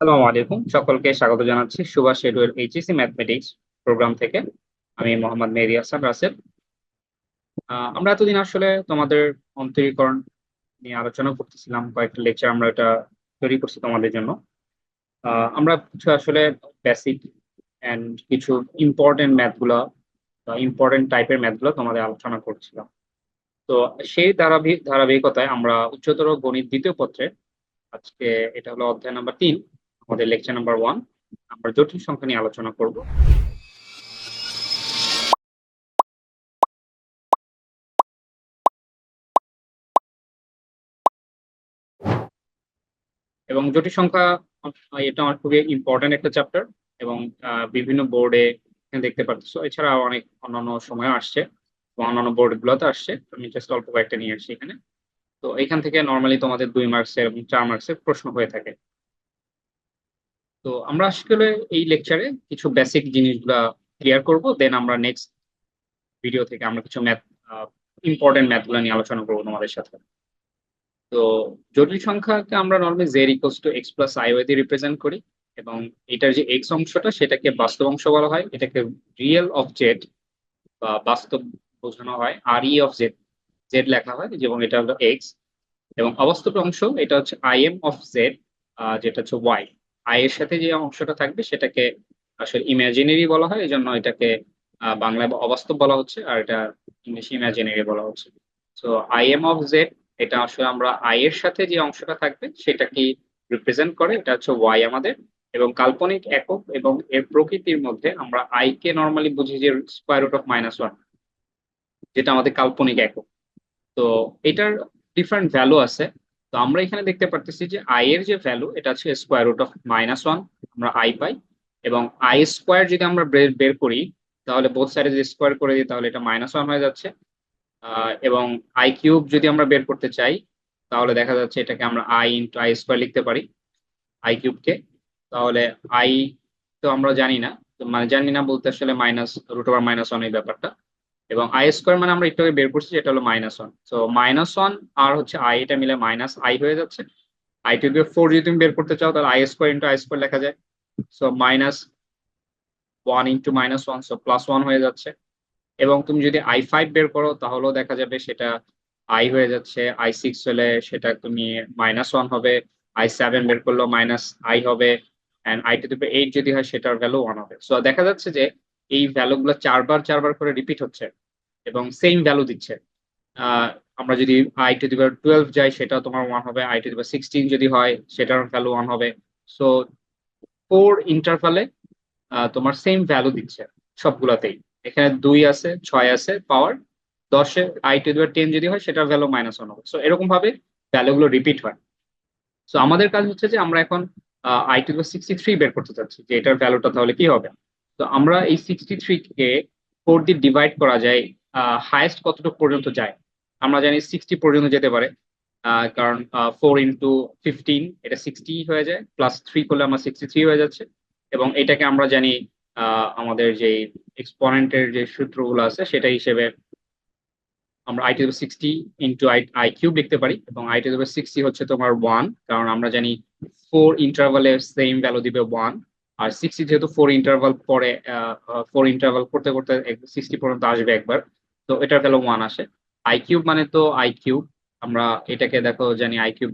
আসসালামু আলাইকুম। সকলকে স্বাগত জানাচ্ছি Subhash schedule HSC mathematics program থেকে। আমি মোহাম্মদ মেহেদি হাসান রাসেল। আমরা এতদিন আসলে তোমাদের অন্তরীকরণ নিয়ে আলোচনা করতেছিলাম। কয়েকটা লেকচার আমরা এটা তৈরি করছি তোমাদের জন্য। আমরা কিছু আসলে বেসিক এন্ড কিছু ইম্পর্টেন্ট ম্যাথগুলো ইম্পর্টেন্ট টাইপের ম্যাথগুলো তোমাদের আলোচনা করছিলাম। তো সেই ধারাবাহিক ধারাবাহিকতায় আমরা উচ্চতর গণিত দ্বিতীয় পত্রে, আজকে এটা হলো অধ্যায় নাম্বার তিন আমাদের লেকচার নাম্বার ওয়ান আমরা জটিল সংখ্যা নিয়ে আলোচনা করব। এবং জটিল সংখ্যা এটা আমার খুবই ইম্পর্টেন্ট একটা চ্যাপ্টার এবং বিভিন্ন বোর্ডে দেখতে পাচ্ছ। এছাড়া অনেক অন্যান্য সময় আসছে অন্যান্য বোর্ড গুলোতে আসছে। আমি জাস্ট অল্প কয়েকটা নিয়ে আসছি এখানে। তো এখান থেকে নর্মালি তোমাদের দুই মার্কসের এবং চার মার্কসের প্রশ্ন হয়ে থাকে। তো আমরা আসলে এই লেকচারে কিছু বেসিক জিনিসগুলা ক্লিয়ার করব দেন আমরা নেক্সট ভিডিও থেকে আমরা কিছু ম্যাথ ইম্পর্টেন্ট ম্যাথগুলো নিয়ে আলোচনা করব তোমাদের সাথে। তো জটিল সংখ্যাকে আমরা normally Z equals to X plus I Y দিয়ে রিপ্রেজেন্ট করি এবং এটার যে এক্স অংশটা সেটাকে বাস্তব অংশ বলা হয়, এটাকে রিয়েল অফ জেড বা বাস্তব বোঝানো হয় R E of Z Z লেখা হয় এবং এটা হলো এক্স এবং অবাস্তব অংশ, এটা হচ্ছে আই এম অফ জেড যেটা হচ্ছে ওয়াই আই এর সাথে যে অংশটা থাকবে সেটাকে আসলে ইমাজিনারি বলা হয় এই জন্য এটাকে বাংলায় অবাস্তব বলা হচ্ছে, আর এটা ইংলিশে ইমাজিনারি বলা হচ্ছে। তো আই এম অফ জেড এটা আসলে আমরা আই এর সাথে যে অংশটা থাকবে, সেটা কি রিপ্রেজেন্ট করে? এটা হচ্ছে ওয়াই আমাদের, এবং কাল্পনিক একক এবং এর প্রকৃতির মধ্যে আমরা আই কে নর্মালি বুঝি যে square root of minus one যেটা আমাদের কাল্পনিক একক। তো, এটার ডিফারেন্ট ভ্যালু আছে তো আমরা এখানে দেখতে পারতেছি যে আই এর যে ভ্যালু এটা হচ্ছে square root of minus one আমরা আই পাই। এবং আই স্কোয়ার যদি আমরা বের করি, তাহলে বোথ সাইডে যদি স্কোয়ার করে দিই, তাহলে এটা মাইনাস ওয়ান হয়ে যাচ্ছে। এবং আই কিউব যদি আমরা বের করতে চাই, তাহলে দেখা যাচ্ছে এটাকে আমরা আই ইন্টু আই স্কোয়ার লিখতে পারি আই কিউবকে তাহলে আই তো আমরা জানি না মানে জানি না বলতে আসলে minus root over minus one এই ব্যাপারটা। এবং আই স্কোয়ার মানে আমরা একটু আগে বের করছি, যেটা হলো মাইনাস ওয়ান তো মাইনাস ওয়ান আর হচ্ছে আই এটা মিলে মাইনাস আই হয়ে যাচ্ছে। আই টু ফোর যদি তুমি বের করতে চাও, তাহলে I square into I square লেখা যায়। So minus one into minus one so plus one হয়ে যাচ্ছে। এবং তুমি যদি আই ফাইভ বের করো, তাহলেও দেখা যাবে সেটা আই হয়ে যাচ্ছে। আই সিক্স হলে সেটা তুমি মাইনাস ওয়ান হবে। আই সেভেন বের করলেও মাইনাস আই হবে। অ্যান্ড আই টু এইট যদি হয়, সেটার ভ্যালু ওয়ান হবে। সো দেখা যাচ্ছে যে এই ভ্যালুগুলো চারবার চারবার করে রিপিট হচ্ছে। এবং সেম ভ্যালু দিচ্ছে। আমরা যদি আই টু দিবার টুয়েলভ যাই, সেটা তোমার ওয়ান হবে আই টু দিবার সিক্সটিন যদি হয়, সেটার ভ্যালু ওয়ান হবে। সো ফোর ইন্টারভালে তোমার সেম ভ্যালু দিচ্ছে সবগুলাতেই। এখানে দুই আছে, ছয় আছে পাওয়ার দশে আই টু দিবার টেন যদি হয়, সেটার ভ্যালু মাইনাস ওয়ান হবে। সো এরকম ভাবে ভ্যালুগুলো রিপিট হয়। সো আমাদের কাজ হচ্ছে যে আমরা এখন আই টু দিবার সিক্সটি থ্রি বের করতে চাচ্ছি, যে এটার ভ্যালুটা তাহলে কি হবে? তো আমরা এই সিক্সটি থ্রি কে ফোর দিয়ে ডিভাইড করা যায় হাইয়েস্ট কতটুকু পর্যন্ত যায়? আমরা জানি সিক্সটি পর্যন্ত যেতে পারে। কারণ ফোর ইন্টু ফিফটিন এটা সিক্সটি হয়ে যায় প্লাস থ্রি করলে আমার সিক্সটি থ্রি হয়ে যাচ্ছে। এবং এটাকে আমরা জানি আমাদের যে এক্সপোনেন্টের যে সূত্রগুলো আছে, সেটা হিসেবে আমরা I to sixty into I I cube লিখতে পারি। এবং আই টু সিক্সটি হচ্ছে তোমার ওয়ান কারণ আমরা জানি ফোর ইন্টারভালে সেম ভ্যালু দিবে ওয়ান আর সিক্সটি যেহেতু ফোর ইন্টারভাল পরে ফোর ইন্টারভাল করতে করতে সিক্সটি পর্যন্ত আসবে একবার। তো এটার ভ্যালু ওয়ান আসে। আই কিউব মানে তো আই কিউব আমরা এটাকে দেখো জানি আই কিউব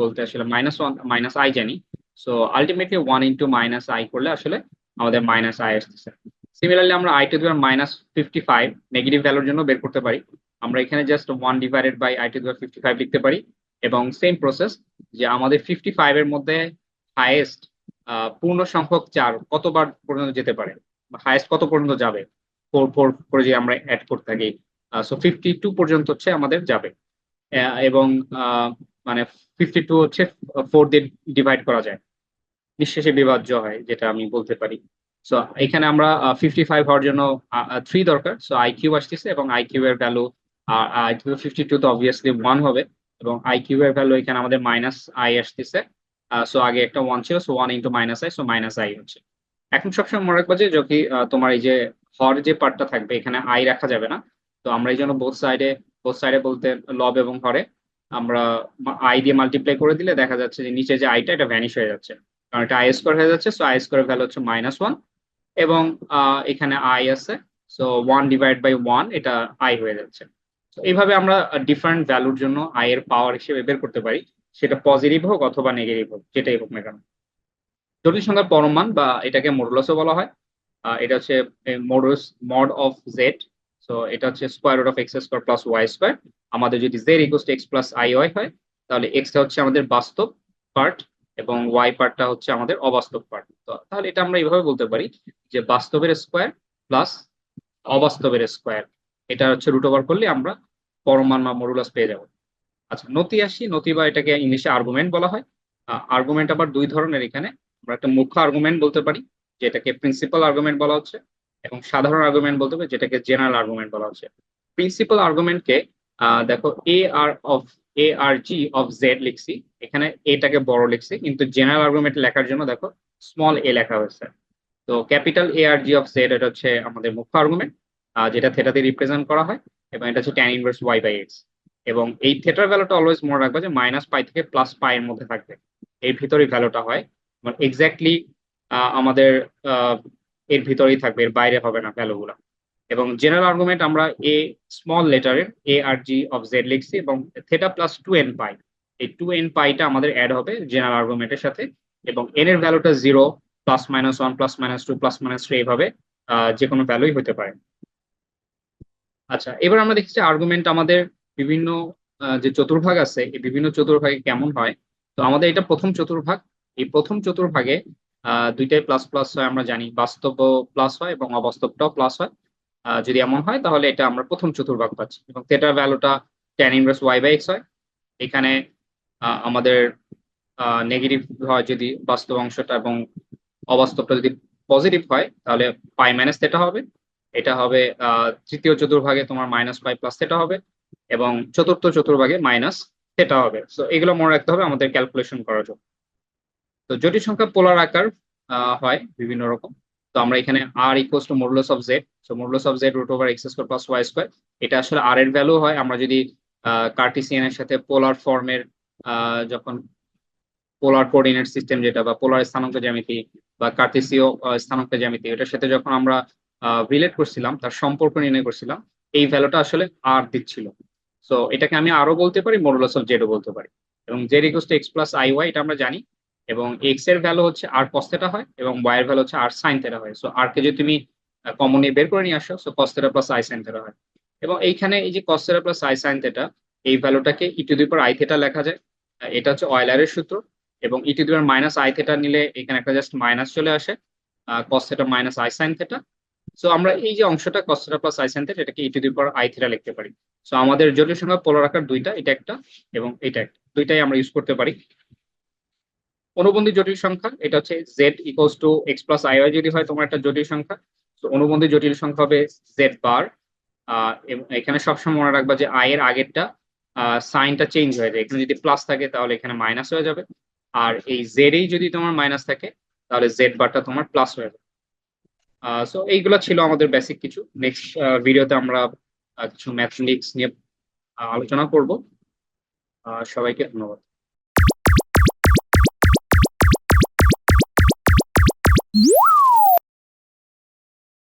বলতে আসলে মাইনাস ওয়ান মাইনাস আই জানি। So ultimately one into minus I করলে আসলে আমাদের মাইনাস আই আসতেছে। সিমিলারলি আমরা I to minus fifty five negative ভ্যালুর জন্য বের করতে পারি। আমরা এখানে just one divided by I to fifty five লিখতে পারি। এবং সেম প্রসেস যে আমাদের ফিফটি ফাইভ এর মধ্যে হাইয়েস্ট পূর্ণ সংখ্যক চার কতবার পর্যন্ত যেতে পারে? হাইয়েস্ট কত পর্যন্ত যাবে? ফোর ফোর করে যে আমরা অ্যাড করতে থাকি। সো ফিফটি টু পর্যন্ত হচ্ছে আমাদের যাবে। এবং মানে ফিফটি টু হচ্ছে ফোর দিয়ে ডিভাইড করা যায়। নিঃশেষে বিভাজ্য হয়, যেটা আমি বলতে পারি। সো এখানে আমরা ফিফটি ফাইভ হওয়ার জন্য থ্রি দরকার। সো আই কিউ আসতেছে এবং আই কিউ এর value i q fifty two তো অবভিয়াসলি ওয়ান হবে। এবং আই কিউ এর ভ্যালু এখানে আমাদের মাইনাস আই আসতেছে। সো আগে একটা ওয়ান ছিল so one into minus i so minus i হচ্ছে। এখন সবসময় মনে রাখব যে, যদি তোমার এই যে হর যে পার্টটা থাকবে, এখানে আই রাখা যাবে না। তো আমরা এই জন্য বোথ সাইডে বোথ সাইডে বলতে লব এবং হরে আমরা আই দিয়ে মাল্টিপ্লাই করে দিলে দেখা যাচ্ছে যে নিচে যে আইটা এটা ভ্যানিশ হয়ে যাচ্ছে। কারণ এটা আই স্কোয়ার হয়ে যাচ্ছে সো আই স্কোয়ার ভ্যালু হচ্ছে মাইনাস ওয়ান এবং এখানে আই আছে so one divide by one এটা আই হয়ে যাচ্ছে। তো এইভাবে আমরা ডিফারেন্ট ভ্যালুর জন্য আই এর পাওয়ার হিসেবে বের করতে পারি। সেটা পজিটিভ হোক অথবা নেগেটিভ হোক, যেটাই হোক না কেন। জটিল সংখ্যার পরম মান বা এটাকে মডুলাসও বলা হয়। এটা হচ্ছে modulus mod of z so এটা হচ্ছে square root of x square plus y square আমাদের যদি z equal to x plus i y হয়, তাহলে এক্সটা হচ্ছে আমাদের বাস্তব পার্ট এবং ওয়াই পার্টটা হচ্ছে আমাদের অবাস্তব পার্ট তো তাহলে এটা আমরা এইভাবে বলতে পারি যে বাস্তবের স্কোয়ার প্লাস অবাস্তবের স্কোয়ার এটা হচ্ছে রুট ওভার করলে আমরা পরমান বা মডুলাস পেয়ে যাব। আচ্ছা নতি আসি, নতি বা এটাকে ইংলিশে আর্গুমেন্ট বলা হয়। আর্গুমেন্ট আবার দুই ধরনের এখানে, আমরা একটা মুখ্য আর্গুমেন্ট বলতে পারি। যেটাকে প্রিন্সিপাল আর্গুমেন্ট বলা হচ্ছে এবং সাধারণ আর্গুমেন্ট বলতে হবে যেটাকে জেনারেল আর্গুমেন্ট বলা হচ্ছে। প্রিন্সিপাল আর্গুমেন্টকে দেখো a r of a r g of z লিখছি। এখানে এটাকে বড় লিখছি, কিন্তু জেনারেল আর্গুমেন্ট লেখার জন্য দেখো স্মল এ লেখা হয়েছে। তো capital A R G of z এটা হচ্ছে আমাদের মুখ্য আর্গুমেন্ট যেটা থেটাতে রিপ্রেজেন্ট করা হয় এবং এটা হচ্ছে tan inverse y by x এবং এই থেটার ভ্যালুটা অলওয়েজ মনে রাখবে যে মাইনাস পাই থেকে প্লাস পাই এর মধ্যে থাকবে। এর ভিতরেই ভ্যালুটা হয়। মানে এক্স্যাক্টলি আমাদের এর ভিতরেই থাকবে, এর বাইরে হবে না ভ্যালুগুলো। এবং জেনারেল আর্গুমেন্ট আমরা a small লেটারের A R G of z লিখছি এবং theta plus two n pi এই টু এন পাইটা আমাদের অ্যাড হবে জেনারেল আর্গুমেন্টের সাথে এবং এন এর ভ্যালুটা zero plus minus one plus minus two plus minus three এইভাবে যে কোনো ভ্যালুই হতে পারে। আচ্ছা এবার আমরা দেখছি আর্গুমেন্ট আমাদের বিভিন্ন যে চতুর্ভাগ আছে, এই বিভিন্ন চতুর্ভাগে কেমন হয়। তো আমাদের এটা প্রথম চতুর্ভাগ। এই প্রথম চতুর্ভাগে দুইটাই প্লাস প্লাস হয় আমরা জানি। বাস্তব প্লাস হয় এবং অবাস্তবটাও প্লাস হয়। যদি এমন হয় তাহলে এটা আমরা প্রথম চতুর্ভাগ পাচ্ছি এবং থেটার ভ্যালুটা tan inverse y by x হয়। এখানে আমাদের নেগেটিভ হয় যদি বাস্তব অংশটা এবং অবাস্তবটা যদি পজিটিভ হয় তাহলে পাই মাইনাস থেটা হবে। এটা হবে তৃতীয় চতুর্ভাগে তোমার মাইনাস পাই প্লাস থেটা হবে এবং চতুর্থ চতুর্ভাগে মাইনাস থেটা হবে। সো এগুলো মনে রাখতে হবে, আমাদের ক্যালকুলেশন করার জন্য। তো জটিল সংখ্যা পোলার আকার হয় বিভিন্ন রকম। তো আমরা এখানে r equals to modulus of z so modulus of z root over x square plus y square এটা আসলে আর এর ভ্যালু হয়। আমরা যদি কার্টিসিয়ানের সাথে পোলার ফর্মের যখন পোলার কোঅর্ডিনেট সিস্টেম যেটা বা পোলার স্থানাঙ্ক জ্যামিতি বা কার্টেসীয় স্থানাঙ্ক জ্যামিতি, এটার সাথে যখন আমরা রিলেট করছিলাম, তার সম্পর্ক নির্ণয় করছিলাম, এই ভ্যালুটা আসলে আর দিচ্ছিল। সো এটাকে আমি আরও বলতে পারি মডুলাস অফ জেডও বলতে পারি। এবং z equals to x plus i y এটা আমরা জানি এবং এক্সের ভ্যালু হচ্ছে আর থেটা হয় এবং ওয়াই এর ভ্যালু হচ্ছে আর সাইন থেটা হয়। সো আর কে যদি তুমি কমন নিয়ে বের করে নিয়ে আসো so cos theta plus i sine theta হয়। এবং এইখানে এই যে cos theta plus i sine theta এই ভ্যালুটাকে ই টু দি পাওয়ার থেটা লেখা যায়। এটা হচ্ছে অয়েলারের সূত্র এবং e to the power minus i theta নিলে এখানে একটা জাস্ট মাইনাস চলে আসে cos theta minus i sine theta so আমরা এই যে অংশটা cos theta plus i sine theta এটাকে e to the power theta লিখতে পারি। সো আমাদের জটিল সংখ্যা পোলার আকার দুইটা, এটা একটা এবং এটা একটা। দুইটাই আমরা ইউজ করতে পারি। অনুবন্ধী জটিল সংখ্যা, এটা হচ্ছে z equals to x plus i y যদি হয়, তোমার একটা জটিল সংখ্যা। তো অনুবন্ধী জটিল সংখ্যা হবে জেড বার এখানে সবসময় মনে রাখবা যে আই এর আগেরটা সাইনটা চেঞ্জ হয়ে যায়। এখানে যদি প্লাস থাকে, তাহলে এখানে মাইনাস হয়ে যাবে। আর এই জেড এই যদি তোমার মাইনাস থাকে, তাহলে জেড বারটা তোমার প্লাস হয়ে যাবে। সো এইগুলো ছিল আমাদের বেসিক কিছু। নেক্সট ভিডিওতে আমরা কিছু ম্যাথমেটিক্স নিয়ে আলোচনা করব। সবাইকে ধন্যবাদ। Yeah.